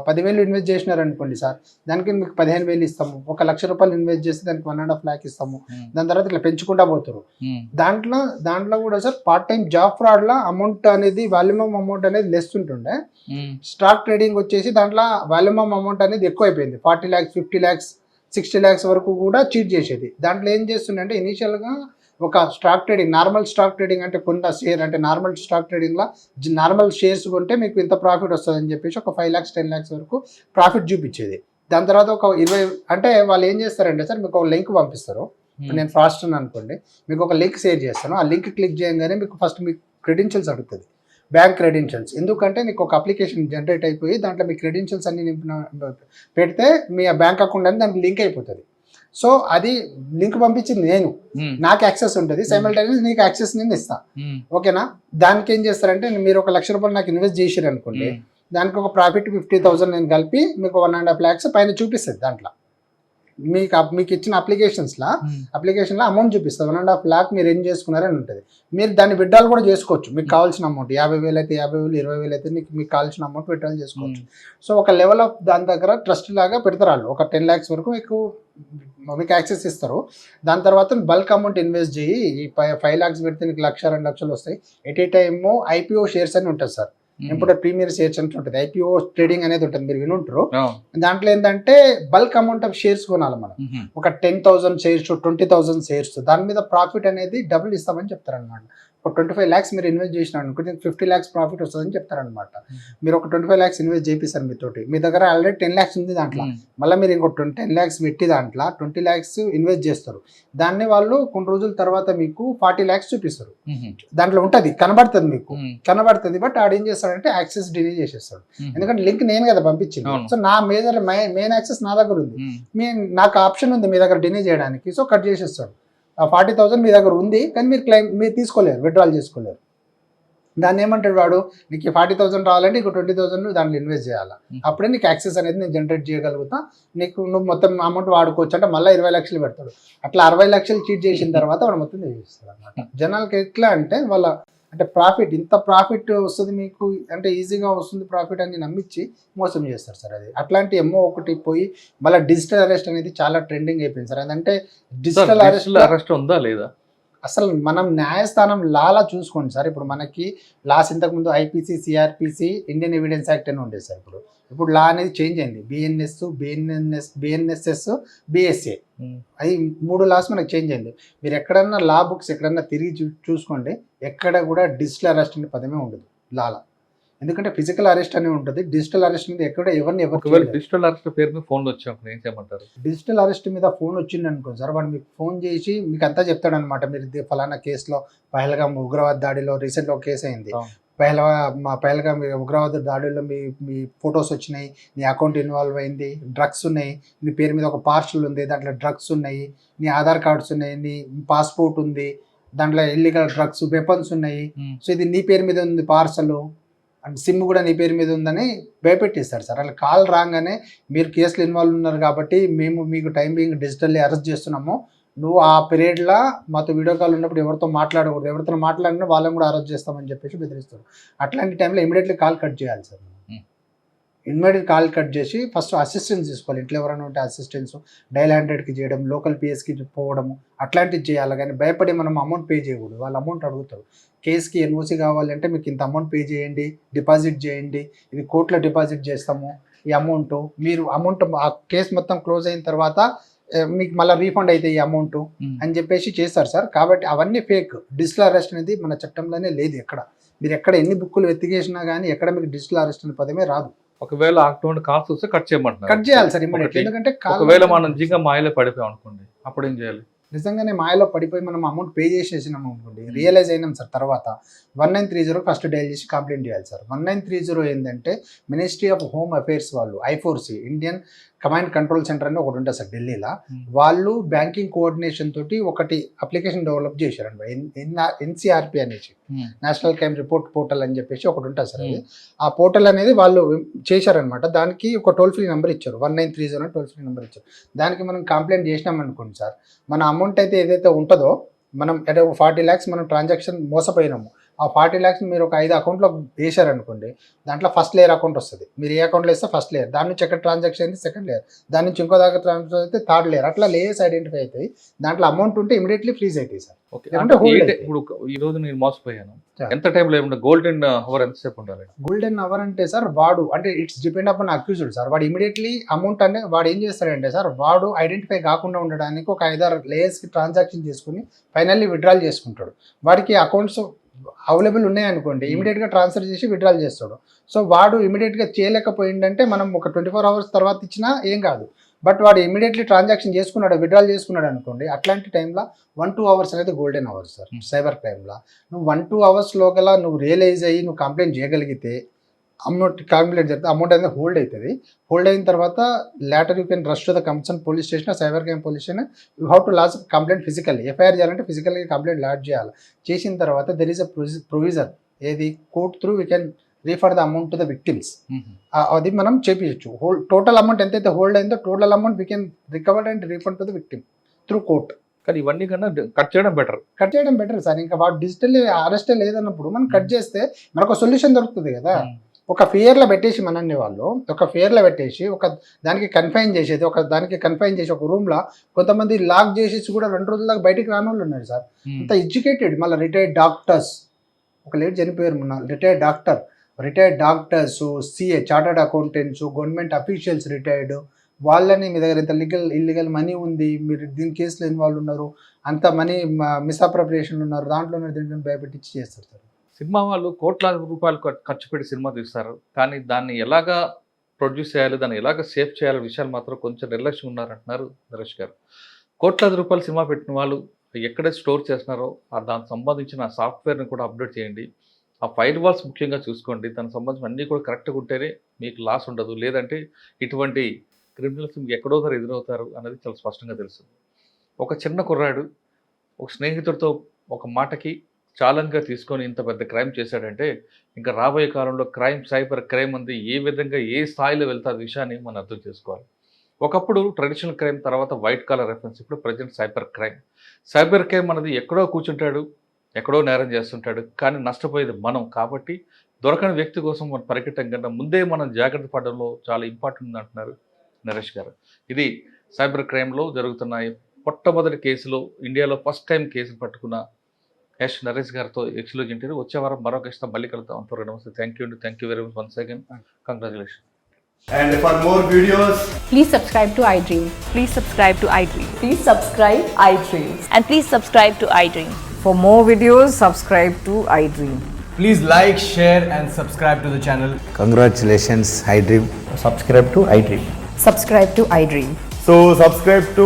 పదివేలు ఇన్వెస్ట్ చేసినారు అనుకోండి సార్ దానికి మీకు పదిహేను వేలు ఇస్తాము ఒక లక్ష రూపాయలు ఇన్వెస్ట్ చేస్తే దానికి వన్ అండ్ హాఫ్ ల్యాక్ ఇస్తాము దాని తర్వాత ఇట్లా పెంచుకుంటా పోతారు దాంట్లో దాంట్లో కూడా సార్ పార్ట్ టైం జాబ్ ఫ్రాడ్లో అమౌంట్ అనేది వాల్యూమమ్ అమౌంట్ అనేది లెస్ ఉంటుండే. స్టాక్ ట్రేడింగ్ వచ్చేసి దాంట్లో వాల్యూమమ్ అమౌంట్ అనేది ఎక్కువ అయిపోయింది forty lakhs fifty lakhs sixty lakhs వరకు కూడా చీట్ చేసేది. దాంట్లో ఏం చేస్తుండే ఇనీషియల్గా ఒక stock trading normal stock trading అంటే కొంత షేర్ అంటే నార్మల్ స్టాక్ ట్రేడింగ్లో నార్మల్ షేర్స్ కొంటే మీకు ఇంత ప్రాఫిట్ వస్తుంది అని చెప్పేసి ఒక ఫైవ్ ల్యాక్స్ టెన్ ల్యాక్స్ వరకు ప్రాఫిట్ చూపించేది. దాని తర్వాత ఒక ఇరవై అంటే వాళ్ళు ఏం చేస్తారంటే సార్ మీకు ఒక లింక్ పంపిస్తారు. ఇప్పుడు నేను ఫాస్ట్ అనుకోండి మీకు ఒక లింక్ షేర్ చేస్తాను. ఆ లింక్ క్లిక్ చేయగానే మీకు ఫస్ట్ మీకు క్రెడెన్షియల్స్ అడుగుతుంది. బ్యాంక్ క్రెడెన్షియల్స్ ఎందుకంటే నీకు ఒక అప్లికేషన్ జనరేట్ అయిపోయి దాంట్లో మీ క్రెడెన్షియల్స్ అన్ని నింపిన పెడితే మీ బ్యాంక్ అకౌంట్ అనేది దానికి లింక్ అయిపోతుంది. సో అది లింక్ పంపించింది నేను. నాకు యాక్సెస్ ఉంటుంది. సైమల్టైనియస్ నీకు యాక్సెస్ నేను ఇస్తాను ఓకేనా? దానికి ఏం చేస్తారంటే మీరు ఒక లక్ష రూపాయలు నాకు ఇన్వెస్ట్ చేసారు అనుకోండి దానికి ఒక ప్రాఫిట్ ఫిఫ్టీ థౌసండ్ నేను కలిపి మీకు వన్ అండ్ హాఫ్ ల్యాక్స్ పైన చూపిస్తుంది దాంట్లో. మీకు మీకు ఇచ్చిన అప్లికేషన్స్లో అప్లికేషన్లో అమౌంట్ చూపిస్తుంది వన్ అండ్ హాఫ్ ల్యాక్ మీరు ఏం చేసుకున్నారని ఉంటుంది. మీరు దాన్ని విడ్డాల్ కూడా చేసుకోవచ్చు. మీకు కావాల్సిన అమౌంట్ యాభై వేలు అయితే యాభై వేలు ఇరవై వేలు అయితే మీకు మీకు కావాల్సిన అమౌంట్ విడ్డాల్ చేసుకోవచ్చు. సో ఒక లెవెల్ ఆఫ్ దాని దగ్గర ట్రస్ట్ లాగా పెడతారు వాళ్ళు ఒక టెన్ ల్యాక్స్ వరకు మీకు మీకు యాక్సెస్ ఇస్తారు. దాని తర్వాత బల్క్ అమౌంట్ ఇన్వెస్ట్ చేయి. ఈ ఫైవ్ ల్యాక్స్ పెడితే నీకు లక్ష రెండు లక్షలు వస్తాయి. At a time IPO shares అని ఉంటుంది సార్ ఇప్పుడు ప్రీమియర్ షేర్స్ అంటే ఉంటుంది. ఐపీఓ ట్రేడింగ్ అనేది ఉంటుంది. మీరు వినుంటారు దాంట్లో ఏంటంటే బల్క్ అమౌంట్ ఆఫ్ షేర్స్ కొనాలి మనం. ఒక ten thousand shares twenty thousand shares. దాని మీద ప్రాఫిట్ అనేది డబుల్ ఇస్తామని చెప్తారనమాట ఒక ట్వంటీ ఫైవ్ ల్యాక్స్ మీరు ఇన్వెస్ట్ చేసిన అనుకుంటే ఫిఫ్టీ ల్యాక్స్ ప్రాఫిట్ వస్తుందని చెప్తారనమాట మీరు ఒక ట్వంటీ ఫైవ్ ల్యాక్స్ ఇన్వెస్ట్ చేపిస్తారు మీతోటి. మీ దగ్గర ఆల్రెడీ టెన్ ల్యాక్స్ ఉంది దాంట్లో. మళ్ళీ మీరు ఇంకో ట్వంటీ టెన్ ల్యాక్స్ పెట్టి దాంట్లో ట్వంటీ ల్యాక్స్ ఇన్వెస్ట్ చేస్తారు. దాన్ని వాళ్ళు కొన్ని రోజుల తర్వాత మీకు ఫార్టీ ల్యాక్స్ చూపిస్తారు. దాంట్లో ఉంటుంది కనబడుతుంది మీకు. కనబడుతుంది బట్ ఆడు ఏం చేస్తాడంటే యాక్సెస్ డిలే చేసేస్తాడు. ఎందుకంటే లింక్ నేను కదా పంపించింది. సో నా మీద మెయిన్ యాక్సెస్ నా దగ్గర ఉంది. మీ నాకు ఆప్షన్ ఉంది మీ దగ్గర డినే చేయడానికి. సో కట్ చేసేస్తాడు. ఫార్టీ థౌసండ్ మీ దగ్గర ఉంది కానీ మీరు క్లైమ్ మీరు తీసుకోలేరు విత్డ్రాల్ చేసుకోలేరు. దాన్ని ఏమంటాడు వాడు నీకు ఫార్టీ థౌసండ్ రావాలంటే నీకు ట్వంటీ థౌసండ్ దాంట్లో ఇన్వెస్ట్ చేయాలి. అప్పుడే నీకు యాక్సెస్ అనేది నేను జనరేట్ చేయగలుగుతా. నీకు నువ్వు మొత్తం అమౌంట్ వాడుకోవచ్చు అంటే మళ్ళీ ఇరవై లక్షలు పెడతాడు. అట్లా అరవై లక్షలు చీట్ చేసిన తర్వాత వాడు మొత్తం చేస్తాడు అనమాట జనాలకి ఎట్లా అంటే వాళ్ళ అంటే ప్రాఫిట్ ఇంత ప్రాఫిట్ వస్తుంది మీకు అంటే ఈజీగా వస్తుంది ప్రాఫిట్ అని నమ్మించి మోసం చేస్తారు సార్ అది. అట్లాంటి ఎమ్మో ఒకటి పోయి మళ్ళీ డిజిటల్ అరెస్ట్ అనేది చాలా ట్రెండింగ్ అయిపోయింది సార్. అదంటే డిజిటల్ అరెస్ట్ అరెస్ట్ ఉందా లేదా? అసలు మనం న్యాయస్థానం లాలా చూసుకోండి సార్. ఇప్పుడు మనకి లాస్ ఇంతకుముందు IPC CrPC Indian evidence act అని ఉండేది సార్ ఇప్పుడు. ఇప్పుడు లా అనేది చేంజ్ అయింది. BNS BNNS BNSS BSA. అవి మూడు లాస్ మనకు చేంజ్ అయింది. మీరు ఎక్కడన్నా లా బుక్స్ ఎక్కడన్నా తిరిగి చూ చూసుకోండి. ఎక్కడ కూడా డిజిటల్ అరెస్ట్ అనే పదమే ఉండదు. లాలా. ఎందుకంటే ఫిజికల్ అరెస్ట్ అని ఉంటుంది. డిజిటల్ అరెస్ట్ అనేది ఎక్కడ ఎవరిని ఎవరు డిజిటల్ అరెస్ట్ పేరు మీద ఫోన్లు వచ్చినప్పుడు ఏం చేయమంటారు? డిజిటల్ అరెస్ట్ మీద ఫోన్ వచ్చింది అనుకో సార్ వాడు మీకు ఫోన్ చేసి మీకు అంతా చెప్తాడు అనమాట మీరు ఫలానా కేసులో పహల్గాం ఉగ్రవాద దాడిలో రీసెంట్ ఒక కేసు అయింది. పహల్గా మా పహల్గాం ఉగ్రవాద దాడిలో మీ మీ ఫొటోస్ వచ్చినాయి నీ అకౌంట్ ఇన్వాల్వ్ అయింది డ్రగ్స్ ఉన్నాయి నీ పేరు మీద ఒక పార్సల్ ఉంది దాంట్లో డ్రగ్స్ ఉన్నాయి నీ ఆధార్ కార్డ్స్ ఉన్నాయి నీ పాస్పోర్ట్ ఉంది దాంట్లో ఇల్లీగల్ డ్రగ్స్ వెపన్స్ ఉన్నాయి. సో ఇది నీ పేరు మీద ఉంది పార్సల్ అండ్ సిమ్ కూడా నీ పేరు మీద ఉందని భయపెట్టేస్తారు సార్. అలా కాల్ రాగానే మీరు కేసులు ఇన్వాల్వ్ ఉన్నారు కాబట్టి మేము మీకు టైం బీయింగ్ డిజిటల్లీ అరెస్ట్ చేస్తున్నాము. నువ్వు ఆ పీరియడ్లో మాతో వీడియో కాల్ ఉన్నప్పుడు ఎవరితో మాట్లాడకూడదు. ఎవరితో మాట్లాడినా వాళ్ళని కూడా అరెస్ట్ చేస్తామని చెప్పేసి బెదిరిస్తారు. అట్లాంటి టైంలో ఇమీడియట్లీ కాల్ కట్ చేయాలి sir. Hmm. Immediate call cut చేసి ఫస్ట్ అసిస్టెన్స్ తీసుకోవాలి. ఇంట్లో ఎవరైనా ఉంటే అసిస్టెన్స్ డైల్ హండ్రెడ్కి చేయడం లోకల్ పిఎస్కి పోవడము అట్లాంటివి చేయాలి. కానీ భయపడి మనం అమౌంట్ పే చేయకూడదు. వాళ్ళు అమౌంట్ అడుగుతారు. కేసుకి ఎన్ఓసి కావాలంటే మీకు ఇంత అమౌంట్ పే చేయండి డిపాజిట్ చేయండి ఇది కోర్టులో డిపాజిట్ చేస్తాము ఈ అమౌంట్ మీరు అమౌంట్ ఆ కేసు మొత్తం క్లోజ్ అయిన తర్వాత మీకు మళ్ళీ రీఫండ్ అయితే ఈ అమౌంట్ అని చెప్పేసి చేస్తారు సార్. కాబట్టి అవన్నీ ఫేక్ డిజిటల్ అరెస్ట్ అనేది మన చట్టంలోనే లేదు ఎక్కడ. మీరు ఎక్కడ ఎన్ని బుక్కులు వెతికేసినా కానీ ఎక్కడ మీకు డిజిటల్ అరెస్ట్ అనే పదమే రాదు. ఒకవేళ అటువంటి కాల్స్ వస్తే కట్ చేయమంటున్నారు. కట్ చేయాలి సార్ ఇమ్మీడియట్. ఎందుకంటే ఒకవేళ మనం నిజంగా మాయలో పడిపోయాం అనుకోండి అప్పుడు ఏం చేయాలి? నిజంగానే మాయలో పడిపోయి మనం అమౌంట్ పే చేసేసినాం అనుకోండి రియలైజ్ అయినాం సార్ తర్వాత. One nine three zero first dial చేసి కంప్లైంట్ చేయాలి sir. One nine three zero ఏంటంటే మినిస్ట్రీ ఆఫ్ హోమ్ అఫైర్స్ వాళ్ళు I four C Indian command control centre అని ఒకటి ఉంటుంది సార్ ఢిల్లీలో. వాళ్ళు బ్యాంకింగ్ కోఆర్డినేషన్ తోటి ఒకటి అప్లికేషన్ డెవలప్ చేశారండి. ఎన్సిఆర్పి అనేసి. నేషనల్ క్రైమ్ రిపోర్ట్ పోర్టల్ అని చెప్పేసి ఒకటి ఉంటుంది సార్ అది. ఆ పోర్టల్ అనేది వాళ్ళు చేశారనమాట దానికి ఒక టోల్ ఫ్రీ నెంబర్ ఇచ్చారు. One nine three zero toll free number ఇచ్చారు. దానికి మనం కంప్లైంట్ చేసినాం అనుకోండి సార్ మన అమౌంట్ అయితే ఏదైతే ఉంటుందో మనం అంటే ఫార్టీ ల్యాక్స్ మనం ట్రాన్సాక్షన్ మోసపోయినాము. ఆ ఫార్టీ ల్యాక్స్ మీరు ఒక ఐదు అకౌంట్లో వేశారనుకోండి దాంట్లో ఫస్ట్ లేయర్ అకౌంట్ వస్తుంది. మీరు ఏ అకౌంట్లో వేస్తే ఫస్ట్ లేయర్ దాని నుంచి ఎక్కడ ట్రాన్సాక్షన్ అయితే సెకండ్ లేయర్ దాని నుంచి ఇంకో దగ్గర ట్రాన్సాక్షన్ అయితే థర్డ్ లేయర్ అట్లా లేయర్స్ ఐడెంటిఫై అవుతాయి. దాంట్లో అమౌంట్ ఉంటే ఇమీడియట్లీ ఫ్రీజ్ అవుతాయి సార్. ఓకే. అంటే. ఇప్పుడు ఈ రోజు నేను మోసపోయాను. ఎంత టైంలో ఏమన్నా గోల్డెన్ అవర్ ఎంతసేపు ఉండాలి? గోల్డెన్ అవర్ అంటే సార్ వాడు అంటే it's depend upon accused sir. వాడు ఇమీడియట్లీ అమౌంట్ అనే వాడు ఏం చేస్తాడంటే సార్ వాడు ఐడెంటిఫై కాకుండా ఉండడానికి ఒక ఐదారు లేయర్స్కి ట్రాన్సాక్షన్ చేసుకుని ఫైనల్లీ విడ్రాల్ చేసుకుంటాడు. వాడికి అకౌంట్స్ అవైలబుల్ ఉన్నాయనుకోండి ఇమీడియట్గా ట్రాన్స్ఫర్ చేసి విడ్రాల్ చేస్తాడు. సో వాడు ఇమీడియట్గా చేయలేకపోయిందంటే మనం ఒక ట్వంటీ ఫోర్ అవర్స్ తర్వాత ఇచ్చినా ఏం కాదు. బట్ వాడు ఇమీడియట్లీ ట్రాన్సాక్షన్ చేసుకున్నాడు విడ్రాల్ చేసుకున్నాడు అనుకోండి అట్లాంటి టైంలో వన్ టూ అవర్స్ అనేది గోల్డెన్ అవర్స్ సార్. సైబర్ క్రైమ్లో నువ్వు వన్ టూ అవర్స్ లోగల నువ్వు రియలైజ్ అయ్యి నువ్వు కంప్లైంట్ చేయగలిగితే అమౌంట్ కంప్లైంట్ చేస్తే అమౌంట్ అనేది హోల్డ్ అవుతుంది హోల్డ్ అయిన తర్వాత later you can rush to the concern police station cyber crime police station you have to lodge complaint physical FIR చేయాలంటే ఫిజికల్గా కంప్లైంట్ లాడ్ చేయాలి. చేసిన తర్వాత దెర్ ఈస్ అ ప్రొవిజన్ ఏది? Court through we can refund the amount to the victims అది మనం చేపించచ్చు hold total amount ఎంతైతే హోల్డ్ అయిందో total amount we can recover and refund to the victim through court కానీ ఇవన్నీ కన్నా కట్ చేయడం బెటర్ కట్ చేయడం బెటర్ సార్. ఇంకా వాడు డిజిటల్ అరెస్ట్ లేదన్నప్పుడు మనం కట్ చేస్తే మనకు సొల్యూషన్ దొరుకుతుంది కదా. ఒక ఫియర్లో పెట్టేసి మనల్ని వాళ్ళు ఒక ఫియర్లో పెట్టేసి ఒక దానికి కన్ఫైన్ చేసేది ఒక దానికి కన్ఫైన్ చేసి ఒక రూమ్లో కొంతమంది లాక్ చేసేసి కూడా రెండు రోజుల దాకా బయటికి రాని వాళ్ళు ఉన్నారు సార్. అంత ఎడ్యుకేటెడ్ మళ్ళీ రిటైర్డ్ డాక్టర్స్ ఒక లేట్ చనిపోయారు మొన్న retired doctor retired doctors CA chartered accountants government officials retired వాళ్ళని మీ దగ్గర ఇంత లీగల్ ఇల్లీగల్ మనీ ఉంది మీరు దీని కేసులో ఇన్వాల్వ్ ఉన్నారు. అంత మనీ మిస్అప్రప్రియేషన్ ఉన్నారు దాంట్లో దీంట్లో భయపెట్టించి చేస్తారు సార్. సినిమా వాళ్ళు కోట్లాది రూపాయలు ఖర్చు పెట్టి సినిమా తీస్తారు. కానీ దాన్ని ఎలాగా ప్రొడ్యూస్ చేయాలి దాన్ని ఎలాగ సేఫ్ చేయాలి విషయాలు మాత్రం కొంచెం నిర్లక్ష్యం ఉన్నారంటున్నారు నరేష్ గారు. కోట్లాది రూపాయలు సినిమా పెట్టిన వాళ్ళు ఎక్కడ స్టోర్ చేస్తున్నారో ఆ దానికి సంబంధించిన సాఫ్ట్వేర్ని కూడా అప్డేట్ చేయండి. ఆ ఫైర్ వాల్స్ ముఖ్యంగా చూసుకోండి. దానికి సంబంధించిన అన్నీ కూడా కరెక్ట్గా ఉంటేనే మీకు లాస్ ఉండదు. లేదంటే ఇటువంటి క్రిమినల్స్ మీకు ఎక్కడో ఒకరు ఎదురవుతారు అనేది చాలా స్పష్టంగా తెలుస్తుంది. ఒక చిన్న కుర్రాడు ఒక స్నేహితుడితో ఒక మాటకి ఛాలెంజ్గా తీసుకొని ఇంత పెద్ద క్రైమ్ చేశాడంటే ఇంకా రాబోయే కాలంలో క్రైమ్ సైబర్ క్రైమ్ అంది ఏ విధంగా ఏ స్థాయిలో వెళ్తా విషయాన్ని మనం అర్థం చేసుకోవాలి. ఒకప్పుడు ట్రెడిషనల్ క్రైమ్ తర్వాత వైట్ కాలర్ రెఫరెన్స్ ఇప్పుడు present cyber crime. Cyber crime అనేది ఎక్కడో కూర్చుంటాడు ఎక్కడో నేరం చేస్తుంటాడు కానీ నష్టపోయేది మనం. కాబట్టి దొరకని వ్యక్తి కోసం మనం పరిగెట్టడం కన్నా ముందే మనం జాగ్రత్త పడడంలో చాలా ఇంపార్టెంట్ ఉంది అంటున్నారు నరేష్ గారు. ఇది సైబర్ క్రైమ్లో జరుగుతున్న మొట్టమొదటి కేసులో ఇండియాలో ఫస్ట్ టైం కేసులు పట్టుకున్న యష్ నరేష్ గారితో ఎక్స్క్లూజ్ ఇంటర్వ్యూ వచ్చే వారం మరొక ఇష్టం మళ్ళీ కలుద్దాం అంటారు నమస్తే థ్యాంక్ యూ అండి thank you very much one second congratulation And for more videos, Please subscribe to iDream. Please subscribe to iDream. Please subscribe iDreams. And please subscribe to iDream. For more videos, subscribe to iDream. please like, share, and subscribe to the channel. Congratulations, iDream. subscribe to iDream. Subscribe to iDream. So, subscribe to